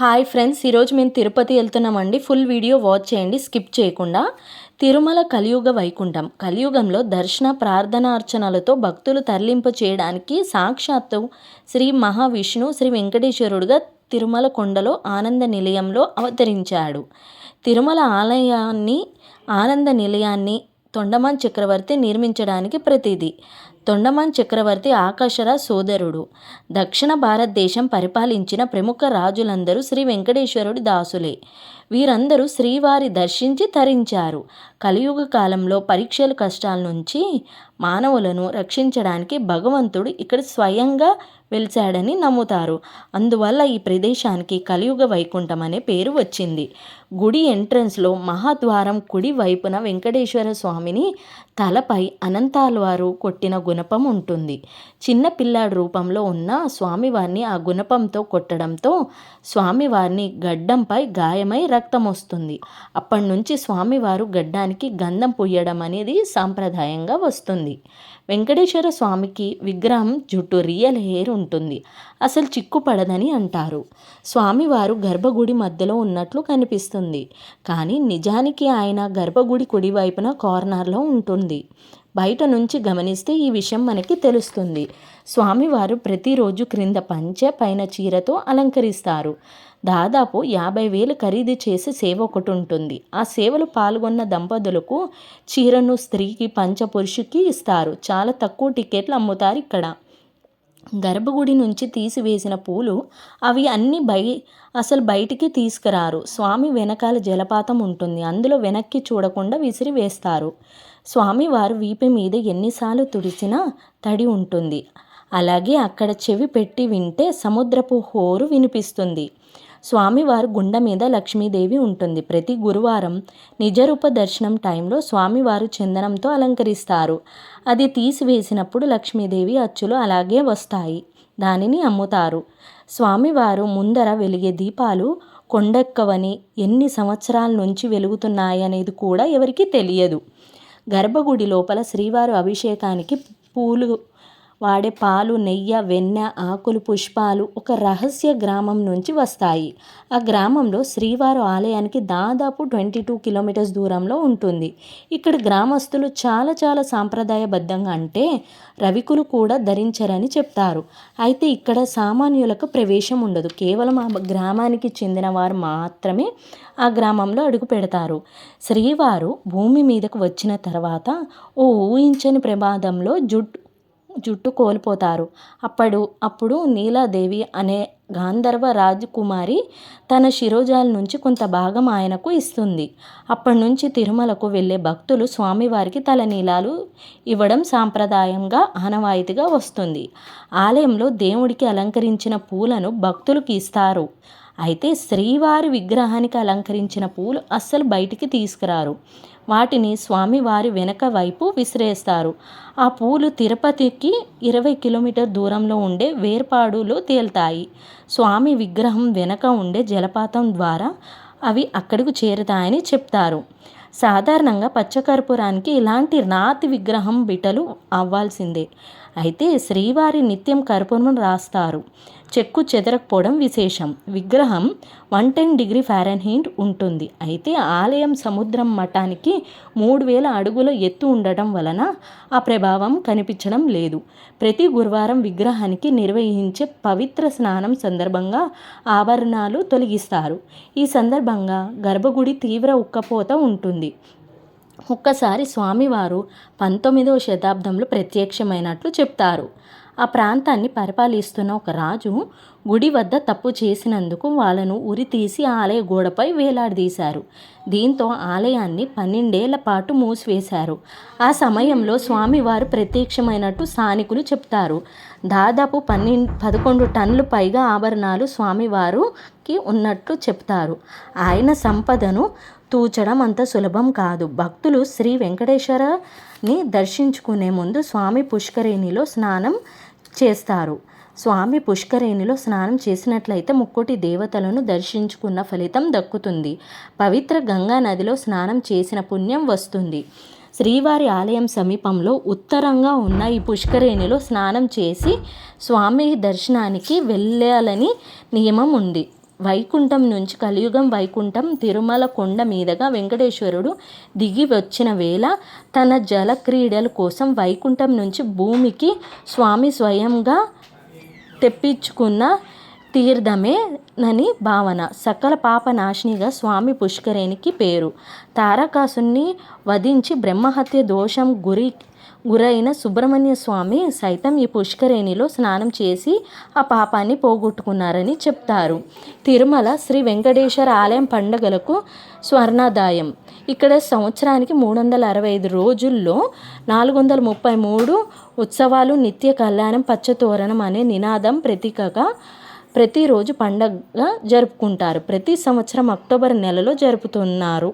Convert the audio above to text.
Hi friends ఈరోజు మేము తిరుపతి వెళ్తున్నామండి. ఫుల్ వీడియో వాచ్ చేయండి స్కిప్ చేయకుండా. తిరుమల కలియుగ వైకుంఠం. కలియుగంలో దర్శన ప్రార్థనార్చనలతో భక్తులు తరలింపు చేయడానికి సాక్షాత్తు శ్రీ మహావిష్ణు శ్రీ వెంకటేశ్వరుడుగా తిరుమల కొండలో ఆనంద నిలయంలో అవతరించాడు. తిరుమల ఆలయాన్ని ఆనంద నిలయాన్ని తొండమాన్ చక్రవర్తి నిర్మించడానికి ప్రతిదీ తొండమాన్ చక్రవర్తి ఆకాశరా సోదరుడు. దక్షిణ భారతదేశం పరిపాలించిన ప్రముఖ రాజులందరూ శ్రీ వెంకటేశ్వరుడి దాసులే. వీరందరూ శ్రీవారి దర్శించి తరించారు. కలియుగ కాలంలో పరీక్షల కష్టాల నుంచి మానవులను రక్షించడానికి భగవంతుడు ఇక్కడ స్వయంగా వెలిశాడని నమ్ముతారు. అందువల్ల ఈ ప్రదేశానికి కలియుగ వైకుంఠం అనే పేరు వచ్చింది. గుడి ఎంట్రన్స్లో మహాద్వారం కుడి వైపున వెంకటేశ్వర స్వామిని తలపై అనంతాల్వారు కొట్టిన గుణపం ఉంటుంది. చిన్న పిల్లాడి రూపంలో ఉన్న స్వామివారిని ఆ గుణపంతో కొట్టడంతో స్వామివారిని గడ్డంపై గాయమై రక్తం వస్తుంది. అప్పటి నుంచి స్వామివారు గడ్డానికి గంధం పొయ్యడం అనేది సాంప్రదాయంగా వస్తుంది. వెంకటేశ్వర స్వామికి విగ్రహం జుట్టు రియల్ హెయిర్ ఉంటుంది. అసలు చిక్కు పడదని అంటారు. స్వామివారు గర్భగుడి మధ్యలో ఉన్నట్లు కనిపిస్తుంది. కానీ నిజానికి ఆయన గర్భగుడి కుడివైపున కార్నర్లో ఉంటుంది. బయట నుంచి గమనిస్తే ఈ విషయం మనకి తెలుస్తుంది. స్వామివారు ప్రతిరోజు క్రింద పంచె పైన చీరతో అలంకరిస్తారు. దాదాపు యాభై వేలు ఖరీదు చేసే సేవ ఒకటి ఉంటుంది. ఆ సేవలు పాల్గొన్న దంపతులకు చీరను స్త్రీకి పంచపురుషుకి ఇస్తారు. చాలా తక్కువ టికెట్లు అమ్ముతారు ఇక్కడ. గర్భగుడి నుంచి తీసివేసిన పూలు అవి అన్ని బయ అసలు బయటికి తీసుకురారు. స్వామి వెనకాల జలపాతం ఉంటుంది. అందులో వెనక్కి చూడకుండా విసిరి వేస్తారు. స్వామివారు వీపు మీద ఎన్నిసార్లు తుడిచినా తడి ఉంటుంది. అలాగే అక్కడ చెవి పెట్టి వింటే సముద్రపు హోరు వినిపిస్తుంది. స్వామివారు గుండ మీద లక్ష్మీదేవి ఉంటుంది. ప్రతి గురువారం నిజరూప దర్శనం టైంలో స్వామివారు చందనంతో అలంకరిస్తారు. అది తీసివేసినప్పుడు లక్ష్మీదేవి అచ్చులు అలాగే వస్తాయి. దానిని అమ్ముతారు. స్వామివారు ముందర వెలిగే దీపాలు కొండెక్కవని ఎన్ని సంవత్సరాల నుంచి వెలుగుతున్నాయి అనేది కూడా ఎవరికి తెలియదు. గర్భగుడి లోపల శ్రీవారు అభిషేకానికి పూలు వాడే పాలు నెయ్యి వెన్న ఆకులు పుష్పాలు ఒక రహస్య గ్రామం నుంచి వస్తాయి. ఆ గ్రామంలో శ్రీవారు ఆలయానికి దాదాపు ట్వంటీ టూ కిలోమీటర్స్ దూరంలో ఉంటుంది. ఇక్కడ గ్రామస్తులు చాలా చాలా సాంప్రదాయబద్ధంగా అంటే రవికులు కూడా ధరించరని చెప్తారు. అయితే ఇక్కడ సామాన్యులకు ప్రవేశం ఉండదు. కేవలం ఆ గ్రామానికి చెందిన వారు మాత్రమే ఆ గ్రామంలో అడుగు పెడతారు. శ్రీవారు భూమి మీదకు వచ్చిన తర్వాత ఓ ఊహించని ప్రమాదంలో జుట్టు జుట్టు కోల్పోతారు. అప్పుడు అప్పుడు నీలాదేవి అనే గాంధర్వ రాజకుమారి తన శిరోజాల నుంచి కొంత భాగం ఆయనకు ఇస్తుంది. అప్పటి నుంచి తిరుమలకు వెళ్ళే భక్తులు స్వామివారికి తల నీలాలు ఇవ్వడం సాంప్రదాయంగా ఆనవాయితీగా వస్తుంది. ఆలయంలో దేవుడికి అలంకరించిన పూలను భక్తులకు ఇస్తారు. అయితే శ్రీవారి విగ్రహానికి అలంకరించిన పూలు అస్సలు బయటికి తీసుకురారు. వాటిని స్వామివారి వెనక వైపు విసిరేస్తారు. ఆ పూలు తిరుపతికి ఇరవై కిలోమీటర్ దూరంలో ఉండే వేర్పాడులో తేలుతాయి. స్వామి విగ్రహం వెనక ఉండే జలపాతం ద్వారా అవి అక్కడికి చేరుతాయని చెప్తారు. సాధారణంగా పచ్చకర్పూరానికి ఇలాంటి రాతి విగ్రహం బిటలు అవ్వాల్సిందే. అయితే శ్రీవారి నిత్యం కర్పూరం రాస్తారు. చెక్కు చెదరకపోవడం విశేషం. విగ్రహం వన్ టెన్ డిగ్రీ ఫారెన్హీట్ ఉంటుంది. అయితే ఆలయం సముద్రం మఠానికి మూడు వేల అడుగుల ఎత్తు ఉండటం వలన ఆ ప్రభావం కనిపించడం లేదు. ప్రతి గురువారం విగ్రహానికి నిర్వహించే పవిత్ర స్నానం సందర్భంగా ఆభరణాలు తొలగిస్తారు. ఈ సందర్భంగా గర్భగుడి తీవ్ర ఉక్కపోత ఉంటుంది. ఒక్కసారి స్వామివారు పంతొమ్మిదవ శతాబ్దంలో ప్రత్యక్షమైనట్లు చెప్తారు. ఆ ప్రాంతాన్ని పరిపాలిస్తున్న ఒక రాజు గుడి వద్ద తప్పు చేసినందుకు వాళ్ళను ఉరి తీసి ఆలయ గోడపై వేలాడదీశారు. దీంతో ఆలయాన్ని పన్నెండేళ్ళ పాటు మూసివేశారు. ఆ సమయంలో స్వామివారు ప్రత్యక్షమైనట్టు స్థానికులు చెప్తారు. దాదాపు పన్నెండు పదకొండు టన్నులు పైగా ఆభరణాలు స్వామివారుకి ఉన్నట్లు చెప్తారు. ఆయన సంపదను తూచడం అంత సులభం కాదు. భక్తులు శ్రీ వెంకటేశ్వరని దర్శించుకునే ముందు స్వామి పుష్కరిణిలో స్నానం చేస్తారు. స్వామి పుష్కరేణిలో స్నానం చేసినట్లయితే ముక్కోటి దేవతలను దర్శించుకున్న ఫలితం దక్కుతుంది. పవిత్ర గంగా నదిలో స్నానం చేసిన పుణ్యం వస్తుంది. శ్రీవారి ఆలయం సమీపంలో ఉత్తరంగా ఉన్న ఈ పుష్కరేణిలో స్నానం చేసి స్వామి దర్శనానికి వెళ్ళాలని నియమం ఉంది. వైకుంఠం నుంచి కలియుగం వైకుంఠం తిరుమల కొండ మీదగా వెంకటేశ్వరుడు దిగి వచ్చిన వేళ తన జల క్రీడల కోసం వైకుంఠం నుంచి భూమికి స్వామి స్వయంగా తెప్పించుకున్న తీర్థమే నని భావన. సకల పాప నాశినిగా స్వామి పుష్కరేణికి పేరు. తారకాసుని వధించి బ్రహ్మహత్య దోషం గురి గురైన సుబ్రహ్మణ్య స్వామి సైతం ఈ పుష్కరేణిలో స్నానం చేసి ఆ పాపాన్ని పోగొట్టుకున్నారని చెప్తారు. తిరుమల శ్రీ వెంకటేశ్వర ఆలయం పండగలకు స్వర్ణాదాయం. ఇక్కడ సంవత్సరానికి మూడు వందల అరవై ఐదు రోజుల్లో నాలుగు వందల ముప్పై మూడు ఉత్సవాలు నిత్య కళ్యాణం పచ్చతోరణం అనే నినాదం ప్రతీకగా ప్రతిరోజు పండగ జరుపుకుంటారు. ప్రతి సంవత్సరం అక్టోబర్ నెలలో జరుపుతున్నారు.